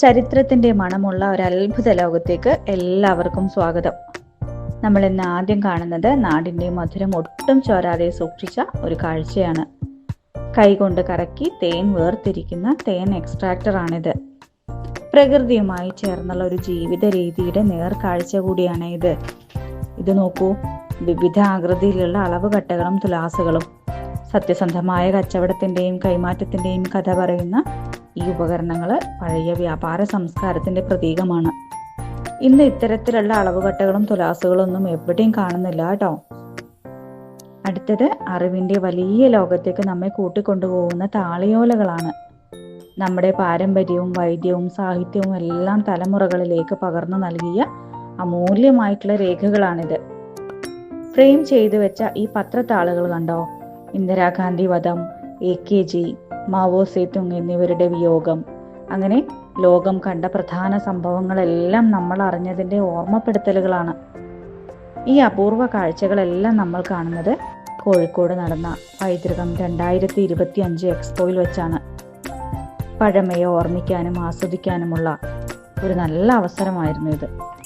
ചരിത്രത്തിന്റെ മണമുള്ള ഒരു അത്ഭുത ലോകത്തേക്ക് എല്ലാവർക്കും സ്വാഗതം. നമ്മൾ ഇന്ന് ആദ്യം കാണുന്നത് നാടിന്റെ മധുരം ഒട്ടും ചോരാതെ സൂക്ഷിച്ച ഒരു കാഴ്ചയാണ്. കൈകൊണ്ട് കറക്കി തേൻ വേർതിരിക്കുന്ന തേൻ എക്സ്ട്രാക്ടറാണിത് പ്രകൃതിയുമായി ചേർന്നുള്ള ഒരു ജീവിത രീതിയുടെ നേർക്കാഴ്ച കൂടിയാണ് ഇത്. ഇത് നോക്കൂ വിവിധ ആകൃതിയിലുള്ള അളവുകട്ടകളും തുലാസുകളും. സത്യസന്ധമായ കച്ചവടത്തിന്റെയും കൈമാറ്റത്തിന്റെയും കഥ പറയുന്ന ഈ ഉപകരണങ്ങൾ പഴയ വ്യാപാര സംസ്കാരത്തിന്റെ പ്രതീകമാണ്. ഇന്ന് ഇത്തരത്തിലുള്ള അളവുകട്ടകളും തുലാസുകളും ഒന്നും എവിടെയും കാണുന്നില്ല കേട്ടോ. അടുത്തത് അറിവിന്റെ വലിയ ലോകത്തേക്ക് നമ്മെ കൂട്ടിക്കൊണ്ടുപോകുന്ന താളിയോലകളാണ്. നമ്മുടെ പാരമ്പര്യവും വൈദ്യവും സാഹിത്യവും എല്ലാം തലമുറകളിലേക്ക് പകർന്നു നൽകിയ അമൂല്യമായിട്ടുള്ള രേഖകളാണിത്. ഫ്രെയിം ചെയ്തു വെച്ച ഈ പത്രത്താളുകൾ കണ്ടോ? ഇന്ദിരാഗാന്ധി വധം A K G Mao Zedong എന്നിവരുടെ വിയോഗം. അങ്ങനെ ലോകം കണ്ട പ്രധാന സംഭവങ്ങളെല്ലാം നമ്മൾ അറിഞ്ഞതിന്റെ ഓർമ്മപ്പെടുത്തലുകളാണ്. ഈ അപൂർവ കാഴ്ചകളെല്ലാം നമ്മൾ കാണുന്നത് കോഴിക്കോട് നടന്ന പൈതൃകം രണ്ടായിരത്തി ഇരുപത്തി അഞ്ച് എക്സ്പോയിൽ വെച്ചാണ്. പഴമയെ ഓർമ്മിക്കാനും ആസ്വദിക്കാനുമുള്ള ഒരു നല്ല അവസരമായിരുന്നു ഇത്.